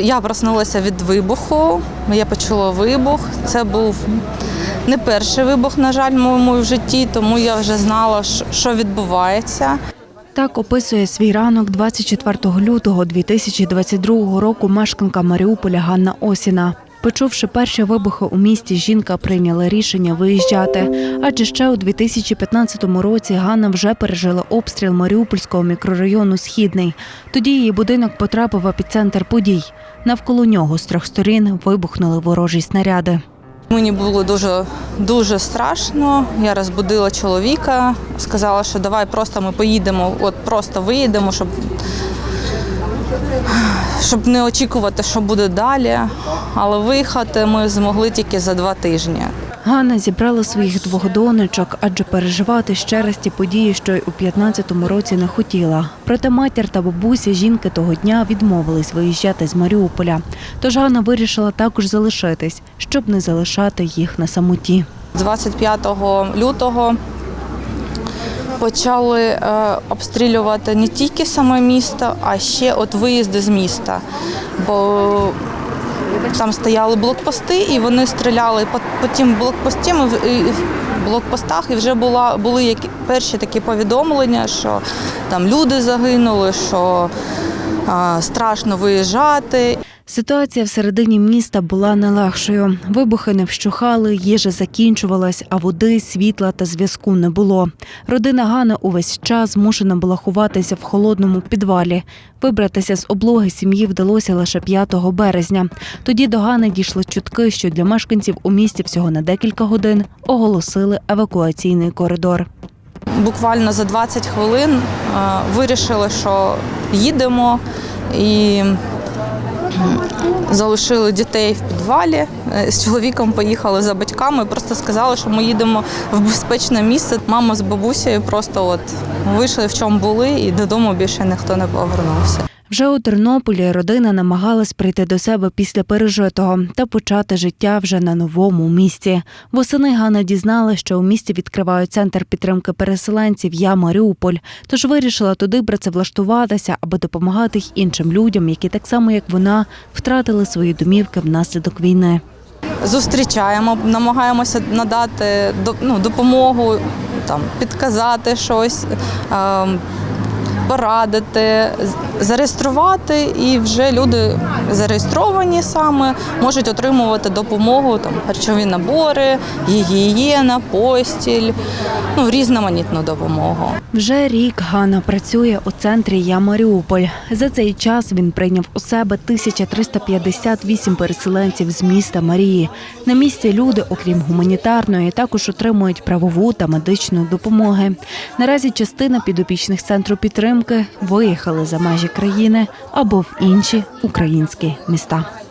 Я проснулася від вибуху. Я почула вибух. Це був не перший вибух, на жаль, в моєму житті, тому я вже знала, що відбувається. Так описує свій ранок 24 лютого 2022 року мешканка Маріуполя Ганна Осіна. Почувши перші вибухи у місті, жінка прийняла рішення виїжджати. Адже ще у 2015 році Ганна вже пережила обстріл Маріупольського мікрорайону Східний. Тоді її будинок потрапив в епіцентр подій. Навколо нього з трьох сторін вибухнули ворожі снаряди. Мені було дуже дуже страшно. Я розбудила чоловіка, сказала, що давай просто ми поїдемо, от просто виїдемо, щоб, щоб не очікувати, що буде далі. Але виїхати ми змогли тільки за два тижні. Ганна зібрала своїх двох донечок, адже переживати ще раз ті події, що й у 15-му році не хотіла. Проте матір та бабуся жінки того дня відмовились виїжджати з Маріуполя. Тож Ганна вирішила також залишитись, щоб не залишати їх на самоті. 25 лютого почали е, обстрілювати не тільки саме місто, а ще от виїзди з міста. Бо там стояли блокпости, і вони стріляли по, тим блокпостам, і в, блокпостах, і вже була, були які, перші такі повідомлення, що там люди загинули, що е, страшно виїжджати. Ситуація всередині міста була не легшою. Вибухи не вщухали, їжа закінчувалась, а води, світла та зв'язку не було. Родина Гани увесь час змушена була ховатися в холодному підвалі. Вибратися з облоги сім'ї вдалося лише 5 березня. Тоді до Гани дійшли чутки, що для мешканців у місті всього на декілька годин оголосили евакуаційний коридор. Буквально за 20 хвилин е, вирішили, що їдемо і залишили дітей в підвалі. Е, З чоловіком поїхали за батьками. Просто сказали, що ми їдемо в безпечне місце. Мама з бабусею просто от вийшли в чому були, і додому більше ніхто не повернувся. Вже у Тернополі родина намагалась прийти до себе після пережитого та почати життя вже на новому місці. Восени Ганна дізналася, що у місті відкривають центр підтримки переселенців Я Маріуполь. Тож вирішила туди працевлаштуватися, аби допомагати й іншим людям, які так само як вона втратили свої домівки внаслідок війни. зустрічаємо, намагаємося надати ну, допомогу, там, підказати щось, ем, порадити, зареєструвати, і вже люди зареєстровані саме можуть отримувати допомогу, там, харчові набори, гігієна, постіль, ну, різноманітну допомогу. Вже рік Ганна працює у центрі Я Маріуполь. За цей час він прийняв у себе 1358 переселенців з міста Марії. На місці люди, окрім гуманітарної, також отримують правову та медичну допомоги. Наразі частина підопічних центру підтримки виїхали за межі країни або в інші українські міста.